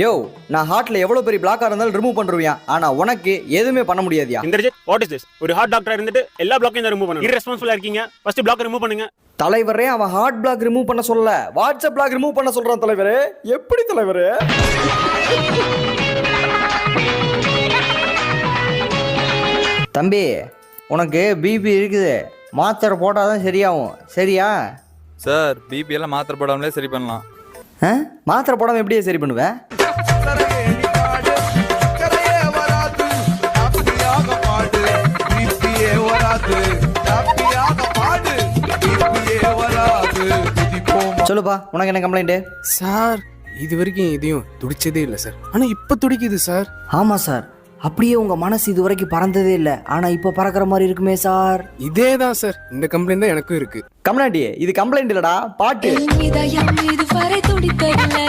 யோ நான் ஹார்ட்ல எவ்வளவு பெரிய பிளாக்கா இருந்தாலும் ரிமூவ் பண்ணிருவியா ஆனா உனக்கு எதுவுமே பண்ண முடியாதியா? இந்திரஜித் வாட் இஸ் திஸ் ஒரு ஹார்ட் டாக்டரா இருந்துட்டு எல்லா பிளாக்கையும் ரிமூவ் பண்ணுங்க irresponsible இருக்கீங்க. ஃபர்ஸ்ட் பிளாக் ரிமூவ் பண்ணுங்க. தலைவரே அவன் ஹார்ட் பிளாக் ரிமூவ் பண்ண சொல்லல. வாட்ஸ்அப் பிளாக் ரிமூவ் பண்ண சொல்றான் தலைவரே. எப்படி தலைவரே? தம்பி உனக்கு பிபி இருக்குது. மாத்திரை போட்டால் தான் சரியாகும். சரியா? சார் பிபி எல்லாம் மாத்திரை போடாமலே சரி பண்ணலாம். ஆ? மாத்திரை போடாமல் எப்படியே சரி பண்ணுவேன் வராது ஹாப்பியாக பாடு. பிபியே வராது. குதிப்போம்? சொல்லுப்பா உனக்கு என்ன கம்ப்ளைண்ட்டு சார் இது வரைக்கும் எதையும் துடிச்சதே இல்லை சார். ஆனா இப்ப துடிக்குது சார். ஆமாம் சார். அப்படியே உங்கள் மனசு இது வரைக்கும் பறந்ததே இல்லை. ஆனால் இப்போ பறக்கிற மாதிரி இருக்குமே சார். இதே தான் சார். இந்த கம்ப்ளைண்ட் தான் எனக்கும் இருக்கு. கம்ப்ளைண்ட் இது கம்ப்ளைண்ட் இல்லடா. பாட்டு. இதயம் இதுவரை துடித்ததில்லை.